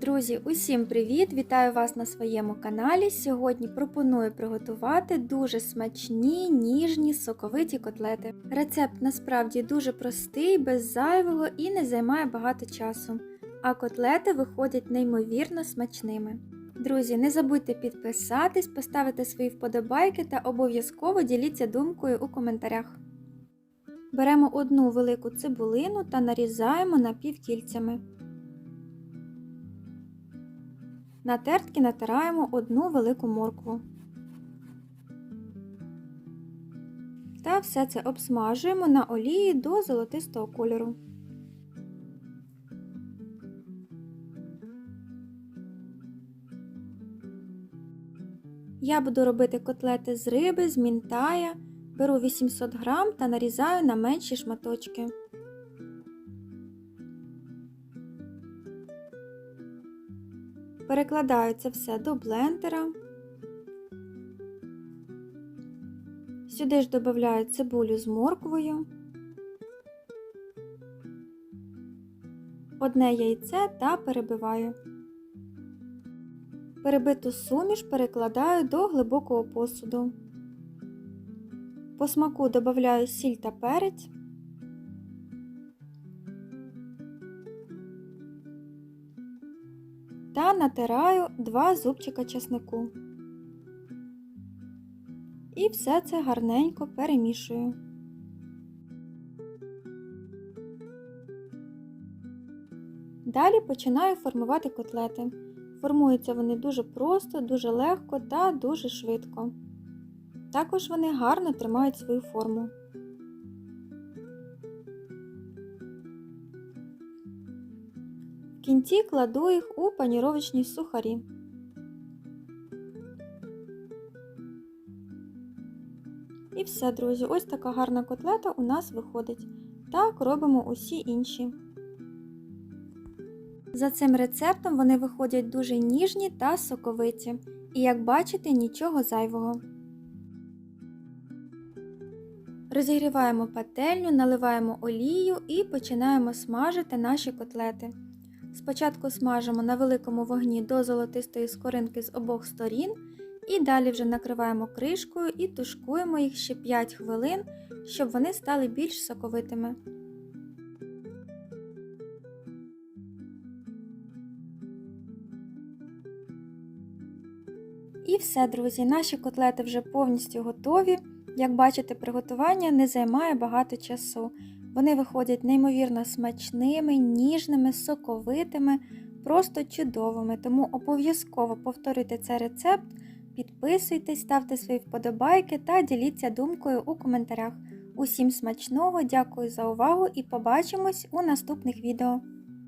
Друзі, усім привіт! Вітаю вас на своєму каналі. Сьогодні пропоную приготувати дуже смачні, ніжні, соковиті котлети. Рецепт насправді дуже простий, без зайвого і не займає багато часу. А котлети виходять неймовірно смачними. Друзі, не забудьте підписатись, поставити свої вподобайки та обов'язково діліться думкою у коментарях. Беремо одну велику цибулину та нарізаємо напівкільцями. На тертки натираємо одну велику моркву. Та все це обсмажуємо на олії до золотистого кольору. Я буду робити котлети з риби, з мінтая. Беру 800 грам та нарізаю на менші шматочки. Перекладаю це все до блендера. Сюди ж додаю цибулю з морквою, одне яйце та перебиваю. Перебиту суміш перекладаю до глибокого посуду. По смаку додаю сіль та перець. Та натираю 2 зубчика чеснику. І все це гарненько перемішую. Далі починаю формувати котлети. Формуються вони дуже просто, дуже легко та дуже швидко. Також вони гарно тримають свою форму. Кінці кладу їх у паніровочні сухарі. І все, друзі, ось така гарна котлета у нас виходить. Так робимо усі інші. За цим рецептом вони виходять дуже ніжні та соковиті. І, як бачите, нічого зайвого. Розігріваємо пательню, наливаємо олію і починаємо смажити наші котлети. Спочатку смажимо на великому вогні до золотистої скоринки з обох сторін, і далі вже накриваємо кришкою і тушкуємо їх ще 5 хвилин, щоб вони стали більш соковитими. І все, друзі, наші котлети вже повністю готові. Як бачите, приготування не займає багато часу. Вони виходять неймовірно смачними, ніжними, соковитими, просто чудовими. Тому обов'язково повторюйте цей рецепт, підписуйтесь, ставте свої вподобайки та діліться думкою у коментарях. Усім смачного, дякую за увагу і побачимось у наступних відео.